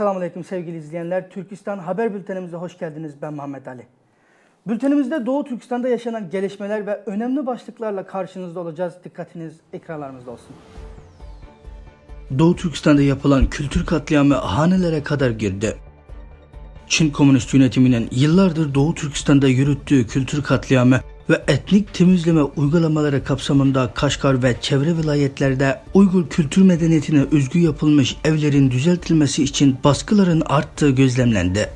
Esselamu Aleyküm sevgili izleyenler. Türkistan Haber Bültenimize hoş geldiniz. Ben Muhammed Ali. Bültenimizde Doğu Türkistan'da yaşanan gelişmeler ve önemli başlıklarla karşınızda olacağız. Dikkatiniz ekranlarımızda olsun. Doğu Türkistan'da yapılan kültür katliamı hanelere kadar girdi. Çin Komünist yönetiminin yıllardır Doğu Türkistan'da yürüttüğü kültür katliamı ve etnik temizleme uygulamaları kapsamında Kaşgar ve çevre vilayetlerde Uygur kültür medeniyetine özgü yapılmış evlerin düzeltilmesi için baskıların arttığı gözlemlendi.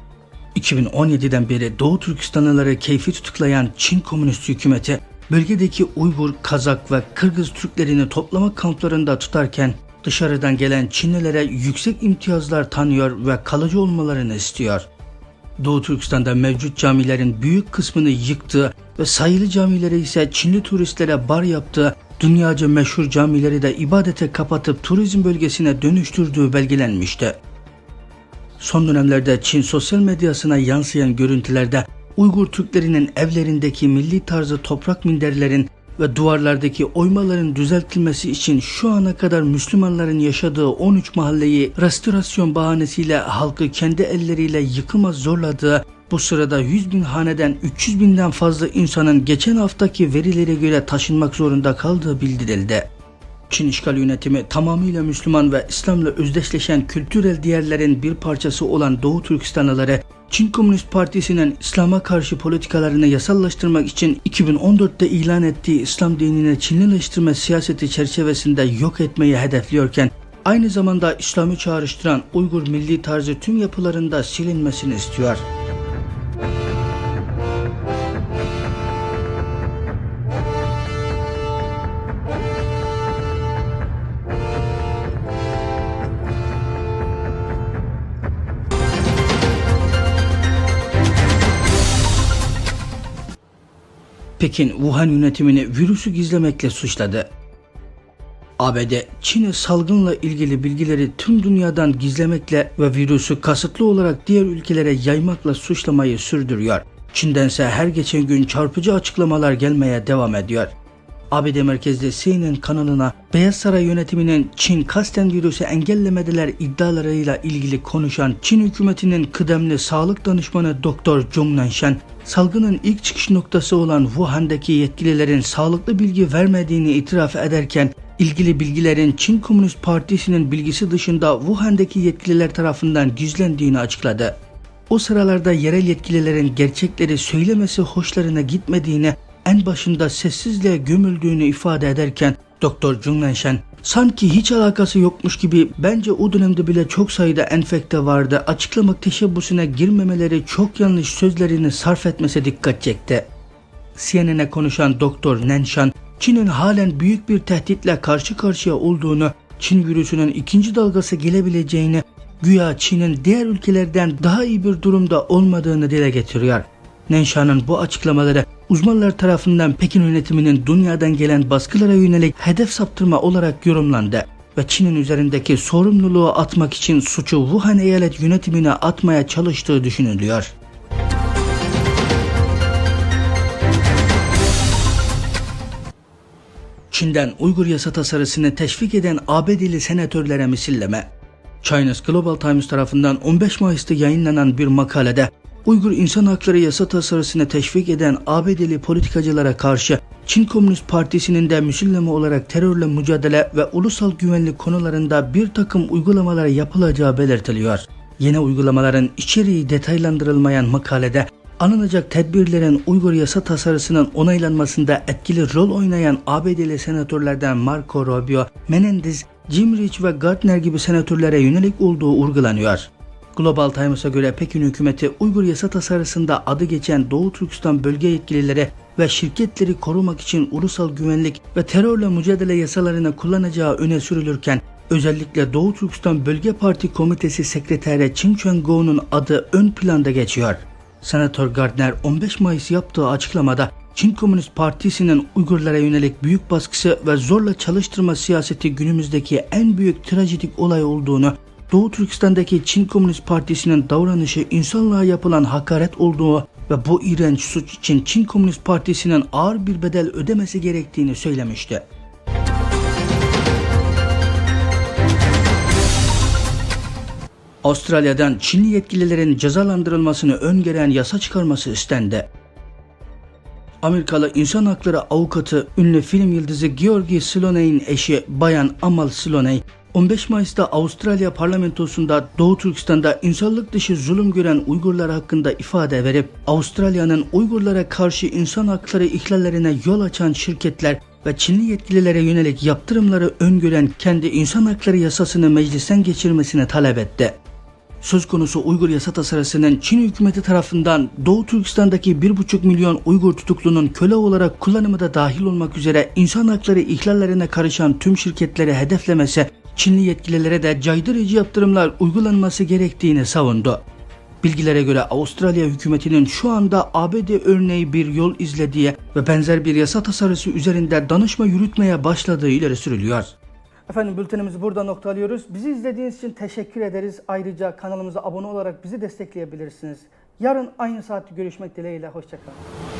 2017'den beri Doğu Türkistanlıları keyfi tutuklayan Çin Komünist hükümeti bölgedeki Uygur, Kazak ve Kırgız Türklerini toplama kamplarında tutarken dışarıdan gelen Çinlilere yüksek imtiyazlar tanıyor ve kalıcı olmalarını istiyor. Doğu Türkistan'da mevcut camilerin büyük kısmını yıktığı ve sayılı camileri ise Çinli turistlere bar yaptığı, dünyaca meşhur camileri de ibadete kapatıp turizm bölgesine dönüştürdüğü belgelenmişti. Son dönemlerde Çin sosyal medyasına yansıyan görüntülerde Uygur Türklerinin evlerindeki milli tarzı toprak minderlerin ve duvarlardaki oymaların düzeltilmesi için şu ana kadar Müslümanların yaşadığı 13 mahalleyi restorasyon bahanesiyle halkı kendi elleriyle yıkıma zorladığı bu sırada 100 bin haneden 300 binden fazla insanın geçen haftaki verilere göre taşınmak zorunda kaldığı bildirildi. Çin işgal yönetimi tamamıyla Müslüman ve İslam'la özdeşleşen kültürel değerlerin bir parçası olan Doğu Türkistanlıları Çin Komünist Partisi'nin İslam'a karşı politikalarını yasallaştırmak için 2014'te ilan ettiği İslam dinine Çinlileştirme siyaseti çerçevesinde yok etmeyi hedefliyorken aynı zamanda İslam'ı çağrıştıran Uygur milli tarzı tüm yapılarında silinmesini istiyor. Pekin, Wuhan yönetimini virüsü gizlemekle suçladı. ABD, Çin'e salgınla ilgili bilgileri tüm dünyadan gizlemekle ve virüsü kasıtlı olarak diğer ülkelere yaymakla suçlamayı sürdürüyor. Çin'dense her geçen gün çarpıcı açıklamalar gelmeye devam ediyor. ABD merkezli CNN kanalına Beyaz Saray yönetiminin Çin kasten virüsü engellemediler iddialarıyla ilgili konuşan Çin hükümetinin kıdemli sağlık danışmanı Dr. Zhong Nanshan, salgının ilk çıkış noktası olan Wuhan'daki yetkililerin sağlıklı bilgi vermediğini itiraf ederken ilgili bilgilerin Çin Komünist Partisi'nin bilgisi dışında Wuhan'daki yetkililer tarafından gizlendiğini açıkladı. O sıralarda yerel yetkililerin gerçekleri söylemesi hoşlarına gitmediğini en başında sessizliğe gömüldüğünü ifade ederken Doktor Jung Nanshan sanki hiç alakası yokmuş gibi bence o dönemde bile çok sayıda enfekte vardı açıklamak teşebbüsüne girmemeleri çok yanlış sözlerini sarf etmese dikkat çekti. CNN'e konuşan Doktor Nanshan Çin'in halen büyük bir tehditle karşı karşıya olduğunu, Çin virüsünün ikinci dalgası gelebileceğini, güya Çin'in diğer ülkelerden daha iyi bir durumda olmadığını dile getiriyor. Nenshan'ın bu açıklamaları uzmanlar tarafından Pekin yönetiminin dünyadan gelen baskılara yönelik hedef saptırma olarak yorumlandı ve Çin'in üzerindeki sorumluluğu atmak için suçu Wuhan eyalet yönetimine atmaya çalıştığı düşünülüyor. Çin'den Uygur yasa tasarısını teşvik eden ABD'li senatörlere misilleme. Chinese Global Times tarafından 15 Mayıs'ta yayınlanan bir makalede Uygur İnsan Hakları Yasa tasarısını teşvik eden ABD'li politikacılara karşı Çin Komünist Partisi'nin de misilleme olarak terörle mücadele ve ulusal güvenlik konularında bir takım uygulamalar yapılacağı belirtiliyor. Yeni uygulamaların içeriği detaylandırılmayan makalede alınacak tedbirlerin Uygur yasa tasarısının onaylanmasında etkili rol oynayan ABD'li senatörlerden Marco Rubio, Menendez, Jim Rich ve Gardner gibi senatörlere yönelik olduğu vurgulanıyor. Global Times'a göre Pekin hükümeti Uygur yasa tasarısında adı geçen Doğu Türkistan bölge yetkilileri ve şirketleri korumak için ulusal güvenlik ve terörle mücadele yasalarını kullanacağı öne sürülürken özellikle Doğu Türkistan Bölge Parti Komitesi Sekreteri Çin Cheng-go'nun adı ön planda geçiyor. Senatör Gardner 15 Mayıs yaptığı açıklamada Çin Komünist Partisi'nin Uygurlara yönelik büyük baskısı ve zorla çalıştırma siyaseti günümüzdeki en büyük trajedik olay olduğunu, Doğu Türkistan'daki Çin Komünist Partisi'nin davranışı insanlığa yapılan hakaret olduğu ve bu iğrenç suç için Çin Komünist Partisi'nin ağır bir bedel ödemesi gerektiğini söylemişti. Avustralya'dan Çinli yetkililerin cezalandırılmasını öngören yasa çıkarması istendi. Amerikalı insan hakları avukatı ünlü film yıldızı Georgi Sloney'in eşi Bayan Amal Sloney, 15 Mayıs'ta Avustralya parlamentosunda Doğu Türkistan'da insanlık dışı zulüm gören Uygurlar hakkında ifade verip Avustralya'nın Uygurlara karşı insan hakları ihlallerine yol açan şirketler ve Çinli yetkililere yönelik yaptırımları öngören kendi insan hakları yasasını meclisten geçirmesini talep etti. Söz konusu Uygur yasa tasarısının Çin hükümeti tarafından Doğu Türkistan'daki 1,5 milyon Uygur tutuklunun köle olarak kullanımı da dahil olmak üzere insan hakları ihlallerine karışan tüm şirketleri hedeflemesi, Çinli yetkililere de caydırıcı yaptırımlar uygulanması gerektiğini savundu. Bilgilere göre Avustralya hükümetinin şu anda ABD örneği bir yol izlediği ve benzer bir yasa tasarısı üzerinde danışma yürütmeye başladığı ileri sürülüyor. Efendim bültenimizi burada noktalıyoruz. Bizi izlediğiniz için teşekkür ederiz. Ayrıca kanalımıza abone olarak bizi destekleyebilirsiniz. Yarın aynı saatte görüşmek dileğiyle. Hoşçakalın.